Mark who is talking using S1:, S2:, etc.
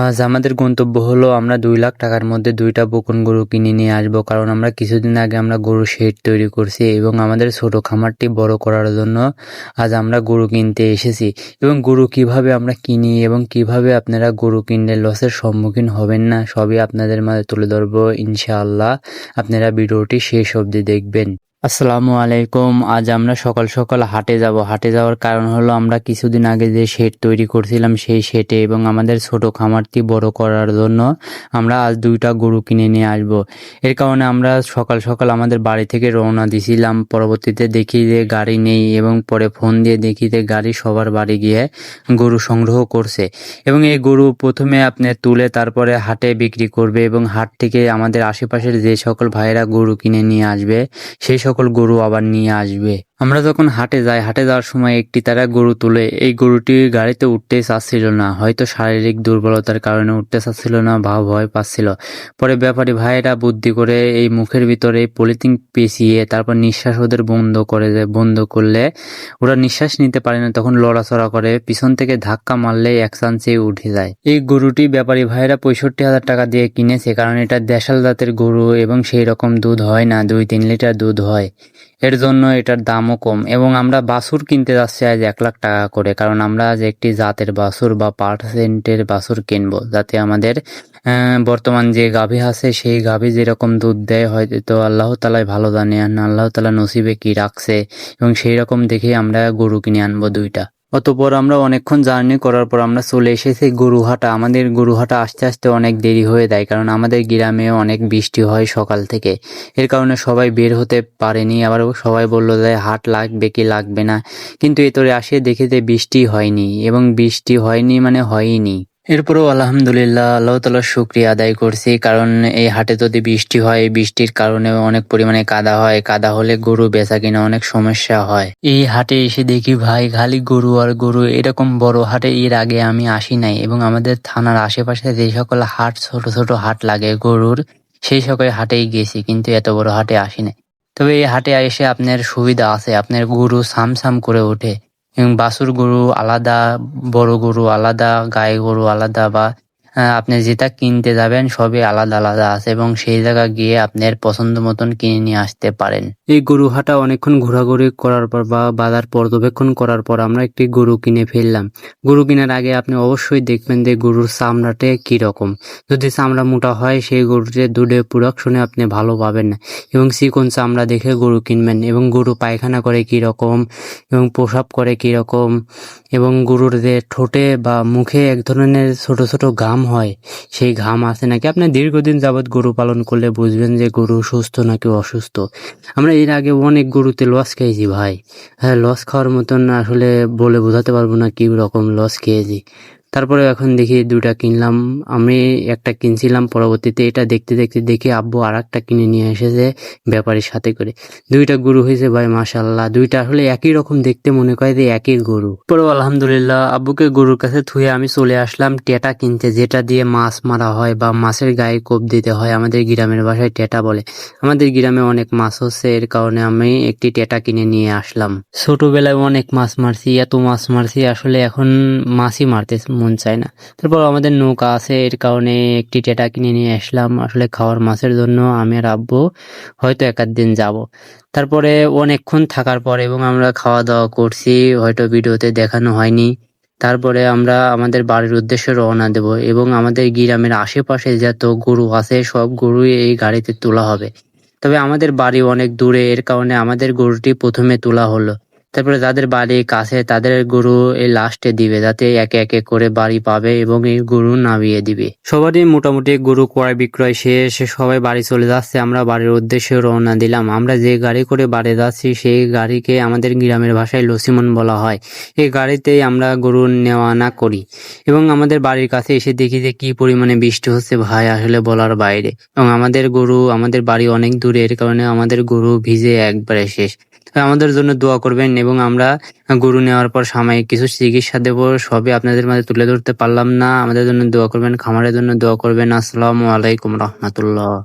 S1: আজ আমাদের গন্তব্য হলো আমরা দুই লাখ টাকার মধ্যে দুইটা বকুন গরু কিনে নিয়ে আসব, কারণ আমরা কিছুদিন আগে আমরা গরু শেড তৈরি করছি এবং আমাদের ছোট খামারটি বড় করার জন্য আজ আমরা গরু কিনতে এসেছি। এবং গরু কীভাবে আমরা কিনি এবং কীভাবে আপনারা গরু কিনলে লসের সম্মুখীন হবেন না, সবই আপনাদের মাঝে তুলে ধরবো, ইনশাআল্লাহ। আপনারা ভিডিওটি শেষ অবধি দেখবেন। আসসালামু আলাইকুম। আজ আমরা সকাল সকাল হাটে যাব। হাটে যাওয়ার কারণ হলো আমরা কিছুদিন আগে যে শেড তৈরি করছিলাম সেই শেডে এবং আমাদের ছোট খামারটি বড় করার জন্য আমরা আজ দুইটা গরু কিনে নিয়ে আসব। এর কারণে আমরা সকাল সকাল আমাদের বাড়ি থেকে রওনা দিছিলাম। পরবর্তীতে দেখি যে গাড়ি নেই এবং পরে ফোন দিয়ে দেখি যে গাড়ি সবার বাড়ি গিয়ে গরু সংগ্রহ করছে এবং এই গরু প্রথমে আপনি তুলে তারপরে হাটে বিক্রি করবে এবং হাট থেকে আমাদের আশেপাশের যে সকল ভাইয়েরা গরু কিনে নিয়ে আসবে, সেই সকল গরু আবার নিয়ে আসবে। আমরা যখন হাটে যাই, হাটে যাওয়ার সময় একটি তারা গরু তুলে। এই গরুটি গাড়িতে উঠতে চাচ্ছিল না। হয়তো শারীরিক দুর্বলতার কারণে উঠতে চাচ্ছিল না বা ভয় পাচ্ছিল। পরে ব্যাপারী ভাইয়েরা বুদ্ধি করে এই মুখের ভিতরে পলিথিন পেঁচিয়ে তারপর নিঃশ্বাস ওদের বন্ধ করে দেয় বন্ধ করলে ওরা নিঃশ্বাস নিতে পারে না, তখন লড়াচড়া করে। পিছন থেকে ধাক্কা মারলে এক চান্সে উঠে যায়। এই গরুটি ব্যাপারী ভাইয়েরা পঁয়ষট্টি হাজার টাকা দিয়ে কিনেছে, কারণ এটা দেশাল জাতের গরু এবং সেই রকম দুধ হয় না, দুই তিন লিটার দুধ হয়। এর জন্য এটার দামও কম। এবং আমরা বাসুর কিনতে যাচ্ছি আজ এক লাখ টাকা করে, কারণ আমরা আজ একটি জাতের বাসুর বা পার্সেন্টের বাসুর কিনবো, যাতে আমাদের বর্তমান যে গাভী আছে, সেই গাভী যেরকম দুধ দেয়, হয়তো আল্লাহ তালায় ভালো জানে আর আল্লাহ তালা নসিবে কি রাখছে, এবং সেই রকম দেখে আমরা গরু কিনে আনব দুইটা। অতপর আমরা অনেকক্ষণ জার্নি করার পর আমরা চলে এসেছি গরুহাটা। আমাদের গরুহাটা আস্তে আস্তে অনেক দেরি হয়ে যায়, কারণ আমাদের গ্রামে অনেক বৃষ্টি হয় সকাল থেকে। এর কারণে সবাই বের হতে পারেনি, আবার সবাই বলল যে হাট লাগবে কি লাগবে না। কিন্তু এতরে আসে দেখে যে বৃষ্টি হয়নি, এবং বৃষ্টি হয়নি মানে হয়নি এরপরেও আলহামদুলিল্লাহ আল্লাহ তালার শুক্রিয়া আদায় করছি, কারণ এই হাটে যদি বৃষ্টি হয়, বৃষ্টির কারণে অনেক পরিমাণে কাদা হয়। কাদা হলে গরু বেচা কিনা অনেক সমস্যা হয়। এই হাটে এসে দেখি ভাই, খালি গরু আর গরু, এরকম বড় হাটে এর আগে আমি আসি নাই এবং আমাদের থানার আশেপাশে যে সকল হাট, ছোট ছোট হাট লাগে গরুর, সেই সকল হাটেই গেছি, কিন্তু এত বড় হাটে আসি নাই। তবে এই হাটে এসে আপনার সুবিধা আছে, আপনার গরু সামসাম করে ওঠে। এবং বাছুর গরু আলাদা বড় গরু আলাদা গায়ে গরু আলাদা বা আপনি যেটা কিনতে যাবেন সবই আলাদা আলাদা আছে এবং সেই জায়গা গিয়ে আপনার পছন্দ মতন কিনে নিয়ে আসতে পারেন। এই গরু হাটা অনেকক্ষণ ঘোরাঘুরি করার পর বা বাজার পর্যবেক্ষণ করার পর আমরা একটি গরু কিনে ফেললাম। গরু কেনার আগে আপনি অবশ্যই দেখবেন যে গরুর চামড়াটা কি রকম যদি চামড়া মোটা হয়, সেই গরুতে দুধে প্রোডাকশনে আপনি ভালো পাবেন না এবং চিকন চামড়া দেখে গরু কিনবেন এবং গরু পায়খানা করে কি রকম এবং প্রসাব করে কি রকম এবং গরুর যে ঠোঁটে বা মুখে এক ধরনের ছোট ছোট ঘাম হয়। সেই ঘাম আছে নাকি? আপনি দীর্ঘদিন যাবৎ গরু পালন করলে বুঝবেন যে গরু সুস্থ নাকি অসুস্থ। আমরা এর আগে অনেক গরুতে লস খেয়েছি ভাই। হ্যাঁ লস খাওয়ার মতন আসলে বলে বোঝাতে পারব না কি রকম লস খেয়েছি। তারপরে এখন দেখি দুইটা কিনলাম। আমি একটা কিনছিলাম, পরবর্তীতে এটা দেখতে দেখতে দেখি আব্বু আর একটা কিনে নিয়ে এসেছে ব্যাপারীর সাথে করে। দুইটা গরু হয়েছে ভাই মাশাল্লাহ দুইটা আসলে একই রকম দেখতে মনে করে যে একই গরু। পরে আলহামদুলিল্লাহ আব্বুকে গরুর কাছে থুয়ে আমি চলে আসলাম টেটা কিনতে, যেটা দিয়ে মাছ মারা হয় বা মাছের গায়ে কোপ দিতে হয়, আমাদের গ্রামের ভাষায় টেটা বলে। আমাদের গ্রামে অনেক মাছ হচ্ছে, এর কারণে আমি একটি টেটা কিনে নিয়ে আসলাম। ছোটবেলায় অনেক মাছ মারছি, এত মাছ মারছি, আসলে এখন মাছই মারতে মন চায় না। তারপর আমাদের নৌকা আছে, এর কারণে একটি টেটা কিনে নিয়ে আসলাম। আসলে খাওয়ার মাছের জন্য আমি আর আব্বু হয়তো এক দিন যাব। তারপরে অনেকক্ষণ থাকার পর এবং আমরা খাওয়া দাওয়া করছি, হয়তো ভিডিওতে দেখানো হয়নি। তারপরে আমরা আমাদের বাড়ির উদ্দেশ্যে রওনা দেব এবং আমাদের গ্রামের আশেপাশে যত গরু আছে, সব গরুই এই গাড়িতে তোলা হবে। তবে আমাদের বাড়ি অনেক দূরে, এর কারণে আমাদের গরুটি প্রথমে তোলা হলো। তারপরে যাদের বাড়ি কাছে, তাদের গরু এই লাস্টে দিবে, যাতে একে একে করে বাড়ি পাবে এবং এই গরু নামিয়ে দিবে। সবারই মোটামুটি গরু ক্রয় বিক্রয় শেষ, সবাই বাড়ি চলে যাচ্ছে, আমরা বাড়ির উদ্দেশ্যে রওনা দিলাম। আমরা যে গাড়ি করে বাড়ি যাচ্ছি, সেই গাড়িকে আমাদের গ্রামের ভাষায় লসিমন বলা হয়। এই গাড়িতেই আমরা গরু নেওয়া আনা করি এবং আমাদের বাড়ির কাছে এসে দেখি যে কি পরিমাণে বৃষ্টি হচ্ছে ভাই, আসলে বলার বাইরে। এবং আমাদের গরু, আমাদের বাড়ি অনেক দূরে, এর কারণে আমাদের গরু ভিজে একবারে শেষ। আমাদের জন্য দোয়া করবেন এবং আমরা গরু নেওয়ার পর সাময়িক কিছু চিকিৎসা দেব, সবই আপনাদের মাঝে তুলে ধরতে পারলাম না। আমাদের জন্য দোয়া করবেন, খামারের জন্য দোয়া করবেন। আসসালামু আলাইকুম রহমতুল্লাহ।